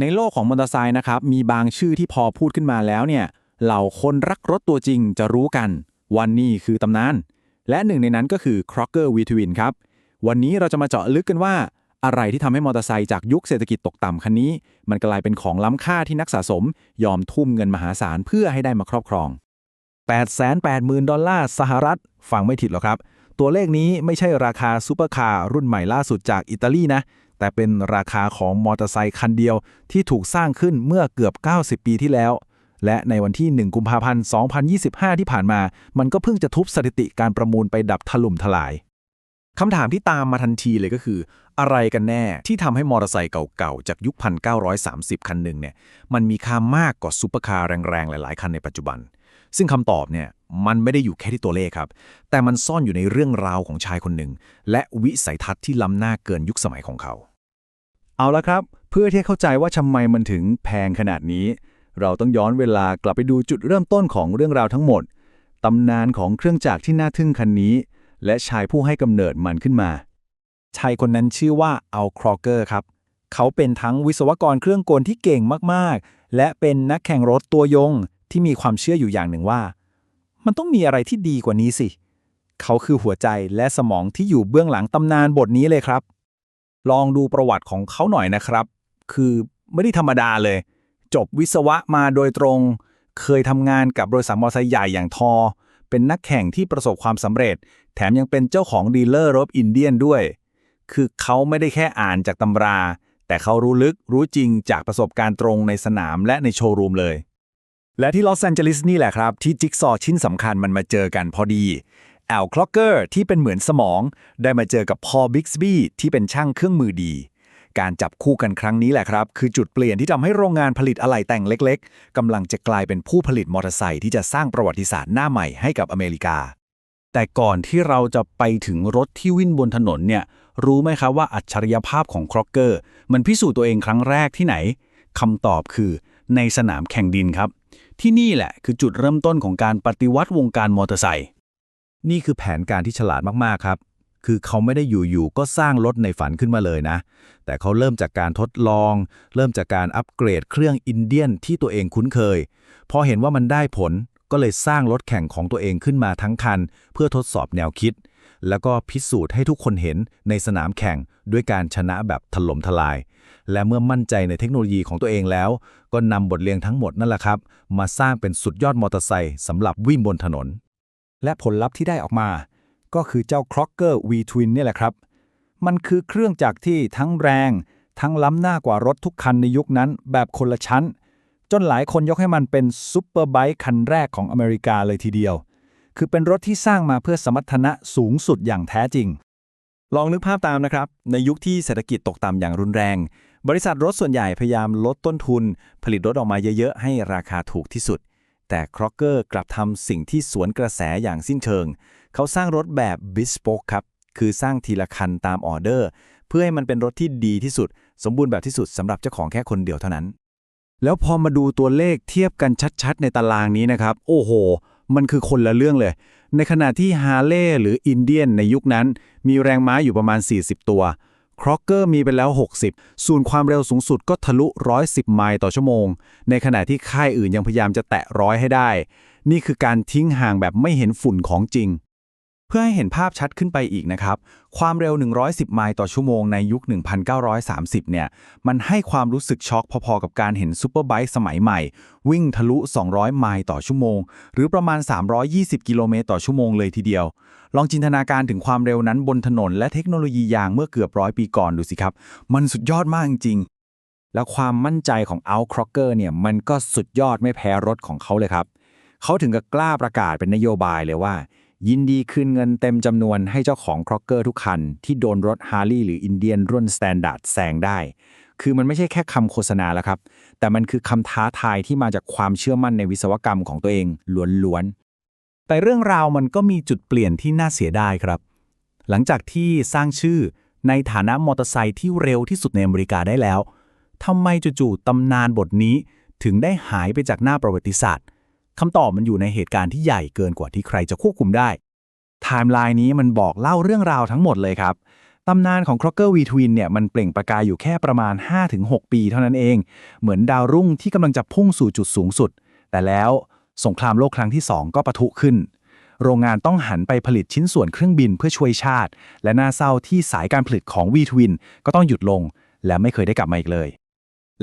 ในโลกของมอเตอร์ไซค์นะครับ มีบางชื่อที่พอพูดขึ้นมาแล้วเนี่ย เหล่าคนรักรถตัวจริงจะรู้กัน วันนี้คือตำนาน และหนึ่งในนั้นก็คือ Crocker V Twin ครับ วันนี้เราจะมาเจาะลึกกันว่า อะไรที่ทำให้มอเตอร์ไซค์จากยุคเศรษฐกิจตกต่ำคันนี้ มันกลายเป็นของล้ำค่าที่นักสะสม ยอมทุ่มเงินมหาศาลเพื่อให้ได้มาครอบครอง 880,000 ดอลลาร์สหรัฐ ฟังไม่ผิดหรอกครับ ตัวเลขนี้ไม่ใช่ราคาซูเปอร์คาร์รุ่นใหม่ล่าสุดจากอิตาลีนะ แต่เป็นราคาของมอเตอร์ไซค์คันเดียวที่ถูกสร้างขึ้นเมื่อเกือบ 90 ปีที่แล้ว และในวันที่ 1 กุมภาพันธ์ 2025 ที่ผ่านมา มันก็เพิ่งจะทุบสถิติการประมูลไปดับถล่มทลายคำถามที่ตามมาทันทีเลยก็คือ อะไรกันแน่ที่ทำให้มอเตอร์ไซค์เก่าๆ จากยุค 1930 คันหนึ่งเนี่ยมันมีค่ามากกว่าซูเปอร์คาร์แรงๆ หลายๆ คันในปัจจุบัน ซึ่งคำตอบเนี่ยมันไม่ได้อยู่แค่ที่ตัวเลขครับ แต่มันซ่อนอยู่ในเรื่องราวของชายคนหนึ่ง และวิสัยทัศน์ที่ล้ำหน้าเกินยุคสมัยของเขา เอาละครับ เพื่อที่เข้าใจว่าทำไมมันถึงแพงขนาดนี้ เราต้องย้อนเวลากลับไปดูจุดเริ่มต้นของเรื่องราวทั้งหมดตำนานของเครื่องจักรที่น่าทึ่งคันนี้ และชายผู้ให้กำเนิดมันขึ้นมา ชายคนนั้นชื่อว่าอัลครอเกอร์ครับ เขาเป็นทั้งวิศวกรเครื่องกลที่เก่งมากๆ และเป็นนักแข่งรถตัวยงที่มีความเชื่ออยู่อย่างหนึ่งว่า มันต้องมีอะไรที่ดีกว่านี้สิ เขาคือหัวใจและสมองที่อยู่เบื้องหลังตำนานบทนี้เลยครับ ลองดูประวัติของเขาหน่อยนะครับ คือไม่ได้ธรรมดาเลย จบวิศวะมาโดยตรง เคยทำงานกับบริษัทมอเตอร์ไซค์ใหญ่อย่างทอ เป็นนักแข่งที่ประสบความสำเร็จ แถมยังเป็นเจ้าของดีลเลอร์รถอินเดียนด้วย คือเขาไม่ได้แค่อ่านจากตำรา แต่เขารู้ลึกรู้จริงจากประสบการณ์ตรงในสนามและในโชว์รูมเลยและที่ลอสแอนเจลิสนี่แหละครับ ที่จิ๊กซอว์ชิ้นสำคัญมันมาเจอกันพอดี แอลคล็อกเกอร์ที่เป็นเหมือนสมอง ได้มาเจอกับพอบิกส์บี้ที่เป็นช่างเครื่องมือดี การจับคู่กันครั้งนี้แหละครับ คือจุดเปลี่ยนที่ทำให้โรงงานผลิตอะไหล่แต่งเล็กๆกำลังจะกลายเป็นผู้ผลิตมอเตอร์ไซค์ที่จะสร้างประวัติศาสตร์หน้าใหม่ให้กับอเมริกา แต่ก่อนที่เราจะไปถึงรถที่วิ่งบนถนนเนี่ยรู้ไหมครับว่าอัจฉริยภาพของคร็อกเกอร์มันพิสูจน์ตัวเองครั้งแรกที่ไหนคำตอบคือในสนามแข่งดินครับ ที่นี่แหละคือจุดเริ่มต้นของการปฏิวัติวงการมอเตอร์ไซค์ นี่คือแผนการที่ฉลาดมากๆครับ คือเขาไม่ได้อยู่ๆก็สร้างรถในฝันขึ้นมาเลยนะ แต่เขาเริ่มจากการทดลอง เริ่มจากการอัปเกรดเครื่องอินเดียนที่ตัวเองคุ้นเคย พอเห็นว่ามันได้ผลก็เลยสร้างรถแข่งของตัวเองขึ้นมาทั้งคัน เพื่อทดสอบแนวคิด แล้วก็พิสูจน์ให้ทุกคนเห็นในสนามแข่งด้วยการชนะแบบถล่มทลาย และเมื่อมั่นใจในเทคโนโลยีของตัวเองแล้ว ก็นำบทเรียนทั้งหมดนั่นแหละครับ มาสร้างเป็นสุดยอดมอเตอร์ไซค์สำหรับวิ่งบนถนน และผลลัพธ์ที่ได้ออกมา ก็คือเจ้า Crocker V Twin นี่แหละครับ มันคือเครื่องจักรที่ทั้งแรง ทั้งล้ำหน้ากว่ารถทุกคันในยุคนั้นแบบคนละชั้น จนหลายคนยกให้มันเป็นซุปเปอร์ไบค์คันแรกของอเมริกาเลยทีเดียว คือเป็นรถที่สร้างมาเพื่อสมรรถนะสูงสุดอย่างแท้จริง ลองนึกภาพตามนะครับ ในยุคที่เศรษฐกิจตกต่ำอย่างรุนแรง บริษัทรถส่วนใหญ่พยายามลดต้นทุน ผลิตรถออกมาเยอะๆ ให้ราคาถูกที่สุด แต่ครอกเกอร์กลับทำสิ่งที่สวนกระแสอย่างสิ้นเชิง เขาสร้างรถแบบ bespoke ครับ คือสร้างทีละคันตามออเดอร์ เพื่อให้มันเป็นรถที่ดีที่สุด สมบูรณ์แบบที่สุดสำหรับเจ้าของแค่คนเดียวเท่านั้น แล้วพอมาดูตัวเลขเทียบกันชัดๆ ในตารางนี้นะครับ โอ้โห มันคือคนละเรื่องเลย ในขณะที่ฮาร์เลย์หรืออินเดียนในยุคนั้น มีแรงม้าอยู่ประมาณ 40 ตัว คร็อกเกอร์มีไปแล้ว 60 ส่วนความเร็วสูงสุดก็ทะลุ 110 ไมล์ต่อชั่วโมง ในขณะที่ค่ายอื่นยังพยายามจะแตะร้อยให้ได้ นี่คือการทิ้งห่างแบบไม่เห็นฝุ่นของจริง เพื่อให้เห็นภาพชัดขึ้นไปอีกนะครับ ความเร็ว 110 ไมล์ต่อชั่วโมงในยุค 1930 เนี่ย มันให้ความรู้สึกช็อกพอๆ กับการเห็นซูเปอร์ไบค์สมัยใหม่ วิ่งทะลุ 200 ไมล์ต่อชั่วโมง หรือประมาณ 320 กิโลเมตรต่อชั่วโมงเลยทีเดียว ลองจินตนาการถึงความเร็วนั้นบนถนน และเทคโนโลยียางเมื่อเกือบร้อยปีก่อนดูสิครับ มันสุดยอดมากจริงๆแล้วความมั่นใจของอัลคร็อกเกอร์เนี่ยมันก็สุดยอดไม่แพ้รถของเขาเลยครับ เขาถึงกับกล้าประกาศเป็นนโยบายเลยว่า ยินดีคืนเงินเต็มจำนวนให้เจ้าของครอกเกอร์ทุกคัน ที่โดนรถฮาร์ลีหรืออินเดียนรุ่นสแตนดาร์ดแซงได้ คือมันไม่ใช่แค่คำโฆษณาแล้วครับ แต่มันคือคำท้าทายที่มาจากความเชื่อมั่นในวิศวกรรมของตัวเองล้วนๆ แต่เรื่องราวมันก็มีจุดเปลี่ยนที่น่าเสียดายครับ หลังจากที่สร้างชื่อในฐานะมอเตอร์ไซค์ที่เร็วที่สุดในอเมริกาได้แล้วทำไมจู่ๆตำนานบทนี้ถึงได้หายไปจากหน้าประวัติศาสตร์ คำตอบมันอยู่ในเหตุการณ์ที่ใหญ่เกินกว่าที่ใครจะควบคุมได้ไทม์ไลน์นี้มันบอกเล่าเรื่องราวทั้งหมดเลยครับตำนานของ Crocker V Twin เนี่ยมันเปล่งประกายอยู่แค่ประมาณ 5-6 ปีเท่านั้นเอง เหมือนดาวรุ่งที่กำลังจะพุ่งสู่จุดสูงสุด แต่แล้วสงครามโลกครั้งที่ 2 ก็ปะทุขึ้น โรงงานต้องหันไปผลิตชิ้นส่วนเครื่องบินเพื่อช่วยชาติ และน่าเศร้าที่สายการผลิตของ V Twin ก็ต้องหยุดลง และไม่เคยได้กลับมาอีกเลย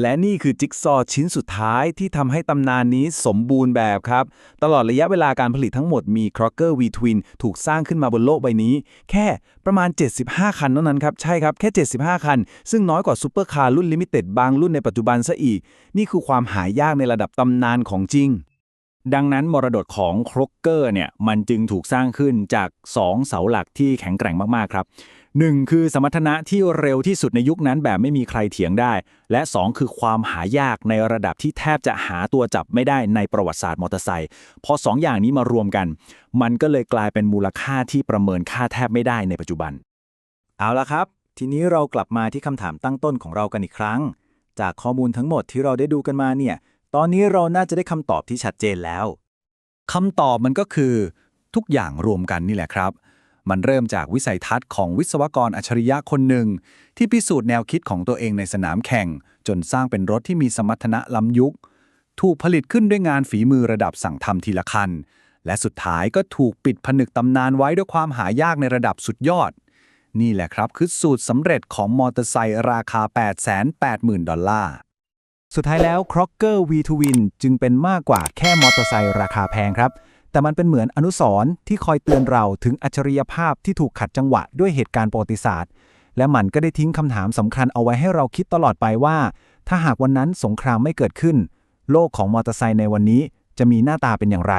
และนี่คือจิ๊กซอว์ชิ้นสุดท้ายที่ทำให้ตำนานนี้สมบูรณ์แบบครับ ตลอดระยะเวลาการผลิตทั้งหมดมี Crocker V Twin ถูกสร้างขึ้นมาบนโลกใบนี้ แค่ประมาณ 75 คันเท่านั้นครับ ใช่ครับ แค่ 75 คัน ซึ่งน้อยกว่าซูเปอร์คาร์รุ่นลิมิเต็ดบางรุ่นในปัจจุบันซะอีก นี่คือความหายากในระดับตำนานของจริง ดังนั้นมรดกของครกเกอร์เนี่ยมันจึงถูกสร้างขึ้นจาก 2 เสาหลักที่แข็งแกร่งมากๆครับ 1. คือสมรรถนะที่เร็วที่สุดในยุคนั้นแบบไม่มีใครเถียงได้ และ 2 คือความหายากในระดับที่แทบจะหาตัวจับไม่ได้ในประวัติศาสตร์มอเตอร์ไซค์พอ 2 อย่างนี้มารวมกัน มันก็เลยกลายเป็นมูลค่าที่ประเมินค่าแทบไม่ได้ในปัจจุบัน เอาละครับ ทีนี้เรากลับมาที่คำถามตั้งต้นของเรากันอีกครั้ง จากข้อมูลทั้งหมดที่เราได้ดูกันมาเนี่ย ตอนนี้เราน่าจะได้คำตอบที่ชัดเจนแล้วคำตอบมันก็คือ ทุกอย่างรวมกันนี่แหละครับ มันเริ่มจากวิสัยทัศน์ของวิศวกรอัจฉริยะคนหนึ่ง ที่พิสูจน์แนวคิดของตัวเองในสนามแข่ง จนสร้างเป็นรถที่มีสมรรถนะล้ำยุค ถูกผลิตขึ้นด้วยงานฝีมือระดับสั่งทำทีละคัน และสุดท้ายก็ถูกปิดผนึกตำนานไว้ด้วยความหายากในระดับสุดยอด นี่แหละครับคือสูตรสำเร็จของมอเตอร์ไซค์ราคา 880,000 ดอลลาร์สุดท้ายแล้ว Crocker V Twin จึงเป็นมากกว่าแค่มอเตอร์ไซค์ราคาแพงครับ แต่มันเป็นเหมือนอนุสรณ์ที่คอยเตือนเราถึงอัจฉริยภาพที่ถูกขัดจังหวะด้วยเหตุการณ์ประวัติศาสตร์ และมันก็ได้ทิ้งคำถามสำคัญเอาไว้ให้เราคิดตลอดไปว่า ถ้าหากวันนั้นสงครามไม่เกิดขึ้น โลกของมอเตอร์ไซค์ในวันนี้จะมีหน้าตาเป็นอย่างไร